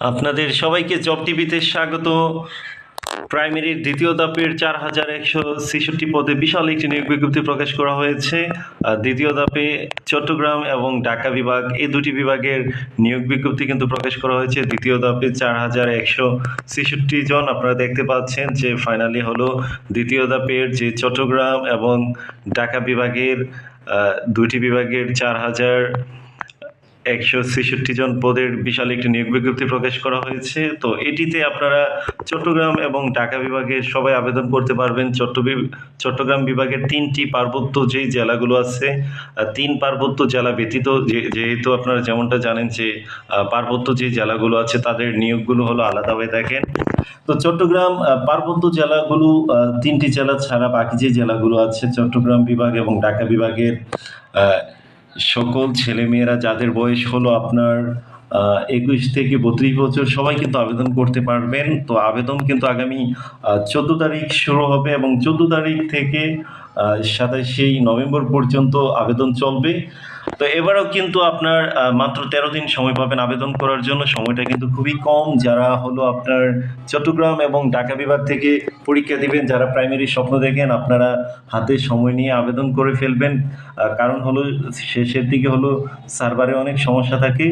আপনাদের সবাইকে জব টিভিতে স্বাগত। প্রাইমারির দ্বিতীয় ধাপের চার হাজার একশো ছেষট্টি পদে বিশাল একটি নিয়োগ বিজ্ঞপ্তি প্রকাশ করা হয়েছে। দ্বিতীয় ধাপে চট্টগ্রাম এবং ঢাকা বিভাগ, এই দুটি বিভাগের নিয়োগ বিজ্ঞপ্তি কিন্তু প্রকাশ করা হয়েছে। দ্বিতীয় ধাপে চার হাজার একশো ছেষট্টি জন আপনারা দেখতে পাচ্ছেন যে ফাইনালি হলো দ্বিতীয় ধাপের যে চট্টগ্রাম এবং ঢাকা বিভাগের দুটি বিভাগের চার হাজার একশো ছেষট্টি জন পদের বিশাল একটি নিয়োগ বিজ্ঞপ্তি প্রকাশ করা হয়েছে। তো এটিতে আপনারা চট্টগ্রাম এবং ঢাকা বিভাগের সবাই আবেদন করতে পারবেন। চট্টগ্রাম বিভাগের তিনটি পার্বত্য যেই জেলাগুলো আছে তিন পার্বত্য জেলা ব্যতীত যেহেতু আপনারা যেমনটা জানেন যে পার্বত্য যে জেলাগুলো আছে তাদের নিয়োগগুলো হলো আলাদা হয়ে দেখেন। তো চট্টগ্রাম পার্বত্য জেলাগুলো তিনটি জেলা ছাড়া বাকি যে জেলাগুলো আছে, চট্টগ্রাম বিভাগ এবং ঢাকা বিভাগের সকল ছেলেমেয়েরা যাদের বয়স হলো আপনার একুশ থেকে বত্রিশ বছর, সবাই কিন্তু আবেদন করতে পারবেন। তো আবেদন কিন্তু আগামী চোদ্দ তারিখ শুরু হবে এবং চোদ্দ তারিখ থেকে সাতাশেই নভেম্বর পর্যন্ত আবেদন চলবে। তো এবারও কিন্তু আপনার মাত্র তেরো দিন সময় পাবেন আবেদন করার জন্য। সময়টা কিন্তু খুবই কম। যারা হলো আপনার চট্টগ্রাম এবং ঢাকা বিভাগ থেকে পরীক্ষা দিবেন, যারা প্রাইমারি স্বপ্ন দেখেন, আপনারা হাতে সময় নিয়ে আবেদন করে ফেলবেন। কারণ হলো শেষের দিকে হলো সার্ভারে অনেক সমস্যা থাকে।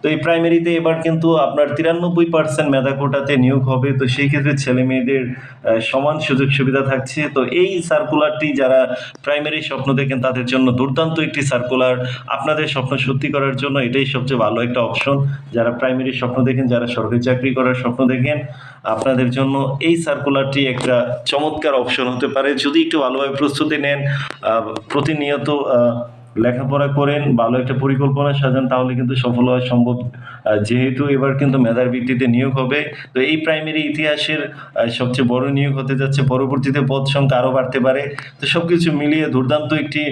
তো এই প্রাইমারিতে এবার কিন্তু আপনার তিরানব্বই পার্সেন্ট মেধা কোটাতে নিয়োগ হবে। তো সেই ক্ষেত্রে ছেলে মেয়েদের সমান সুযোগ সুবিধা থাকছে। তো এই সার্কুলারটি যারা প্রাইমারি স্বপ্ন দেখেন, তাদের জন্য দুর্দান্ত একটি সার্কুলার আপনাদের স্বপ্ন সত্যি করার জন্য এটাই সবচেয়ে ভালো একটা অপশন যারা প্রাইমারি স্বপ্ন দেখেন, যারা সরকারি চাকরি করার স্বপ্ন দেখেন, আপনাদের জন্য এই সার্কুলারটি একটা চমৎকার অপশন হতে পারে। যদি একটু ভালোভাবে প্রস্তুতি নেন প্রতিনিয়ত লেখাপড়া করেন, ভালো একটা পরিকল্পনা সাজান, তাহলে কিন্তু সফল হওয়া সম্ভব। যেহেতু এবার কিন্তু মেধার ভিত্তিতে নিয়োগ হবে, তো এই প্রাইমারি ইতিহাসের সবচেয়ে বড় নিয়োগ হতে যাচ্ছে। পরবর্তীতে পদ সংখ্যা আরও বাড়তে পারে। তো সব কিছু মিলিয়ে দুর্দান্ত একটি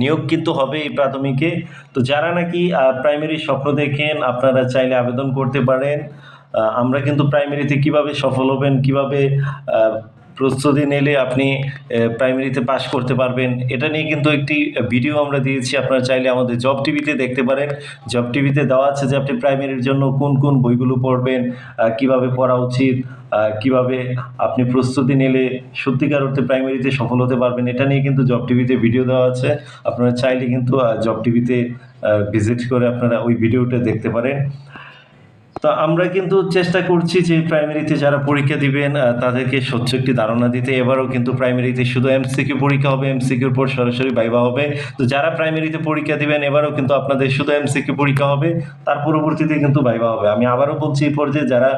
নিয়োগ কিন্তু হবে এই প্রাথমিকে। তো যারা নাকি প্রাইমারি স্বপ্ন দেখেন, আপনারা চাইলে আবেদন করতে পারেন। আমরা কিন্তু প্রাইমারিতে কীভাবে সফল হবেন, কীভাবে প্রস্তুতি নিলে আপনি প্রাইমারিতে পাশ করতে পারবেন। এটা নিয়ে কিন্তু একটি ভিডিও আমরা দিয়েছি। আপনারা চাইলে আমাদের জব টিভিতে দেখতে পারেন। জব টিভিতে দেওয়া আছে যে আপনি প্রাইমারির জন্য কোন কোন বইগুলো পড়বেন কীভাবে পড়া উচিত কীভাবে আপনি প্রস্তুতি নিলে সত্যিকার অর্থে প্রাইমারিতে সফল হতে পারবেন। এটা নিয়ে কিন্তু জব টিভিতে ভিডিও দেওয়া আছে। আপনারা চাইলে কিন্তু জব টিভিতে ভিজিট করে আপনারা ওই ভিডিওটা দেখতে পারেন। তো আমরা কিন্তু চেষ্টা করছি যে প্রাইমারিতে যারা পরীক্ষা দিবেন তাদেরকে স্বচ্ছ একটি ধারণা দিতে। এবারও কিন্তু প্রাইমারিতে শুধু এমসিকিউ পরীক্ষা হবে এমসিকিউর পর সরাসরি বাইবা হবে। তো যারা প্রাইমারিতে পরীক্ষা দিবেন, এবারও কিন্তু আপনাদের শুধু এমসিকিউ পরীক্ষা হবে, তার পরবর্তীতে কিন্তু বাইবা হবে। আমি আবারও বলছি এই পর্যায়ে যারা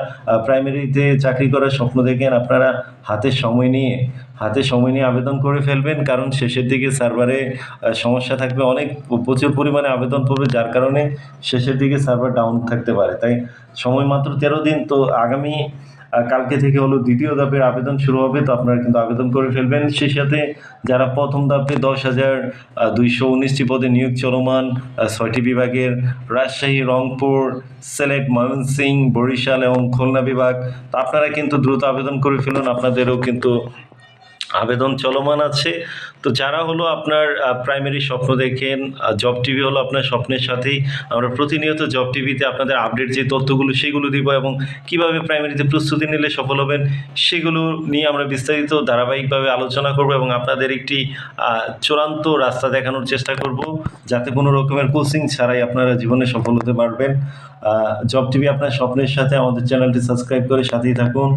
প্রাইমারিতে চাকরি করার স্বপ্ন দেখেন, আপনারা হাতে সময় নিয়ে হাতে সময় নিয়ে আবেদন করে ফেলবেন, কারণ শেষের দিকে সার্ভারে সমস্যা থাকবে অনেক প্রচুর পরিমাণে আবেদন পড়বে, যার কারণে শেষের দিকে সার্ভার ডাউন থাকতে পারে। তাই সময় মাত্র তেরো দিন, তো আগামী কালকে থেকে হলো দ্বিতীয় ধাপের আবেদন শুরু হবে, তো আপনারা কিন্তু আবেদন করে ফেলবেন। সেই সাথে যারা প্রথম ধাপে দশ হাজার দুইশো উনিশটি পদে নিয়োগ চলমান ছয়টি বিভাগের রাজশাহী, রংপুর, সিলেট, ময়মনসিংহ, বরিশাল এবং খুলনা বিভাগ, তো আপনারা কিন্তু দ্রুত আবেদন করে ফেলুন, আপনাদেরও কিন্তু আবেদন চলমান আছে। তো যারা হলো আপনার প্রাইমারি স্বপ্ন দেখেন জব টিভি হলো আপনার স্বপ্নের সাথেই। আমরা প্রতিনিয়ত জব টিভিতে আপনাদের আপডেট যে তথ্যগুলো, সেগুলো দিব এবং কীভাবে প্রাইমারিতে প্রস্তুতি নিলে সফল হবেন, সেগুলো নিয়ে আমরা বিস্তারিত ধারাবাহিকভাবে আলোচনা করব এবং আপনাদের একটি চূড়ান্ত রাস্তা দেখানোর চেষ্টা করব যাতে কোনো রকমের কোচিং ছাড়াই আপনারা জীবনে সফল হতে পারবেন। জব টিভি আপনার স্বপ্নের সাথে আমাদের চ্যানেলটি সাবস্ক্রাইব করে সাথেই থাকুন।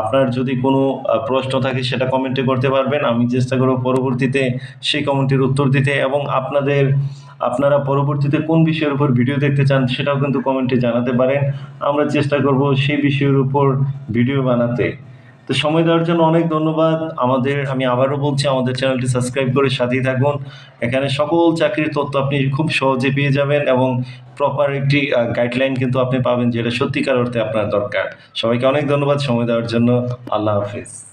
আপনার যদি কোনো প্রশ্ন থাকে সেটা কমেন্টে করতে পারবেন। আমি চেষ্টা করব পরবর্তীতে সেই কমেন্টের উত্তর দিতে এবং আপনাদের, আপনারা পরবর্তীতে কোন বিষয়ের উপর ভিডিও দেখতে চান সেটাও কিন্তু কমেন্টে জানাতে পারেন। আমরা চেষ্টা করব সেই বিষয়ের উপর ভিডিও বানাতে। তো সময় দেওয়ার জন্য অনেক ধন্যবাদ। আমাদের, আমি আবারও বলছি, আমাদের চ্যানেলটি সাবস্ক্রাইব করে সাথেই থাকুন। এখানে সকল চাকরির তথ্য আপনি খুব সহজে পেয়ে যাবেন এবং প্রপার একটি গাইডলাইন কিন্তু আপনি পাবেন যেটা সত্যিকার অর্থে আপনার দরকার। সবাইকে অনেক ধন্যবাদ সময় দেওয়ার জন্য। আল্লাহ হাফিজ।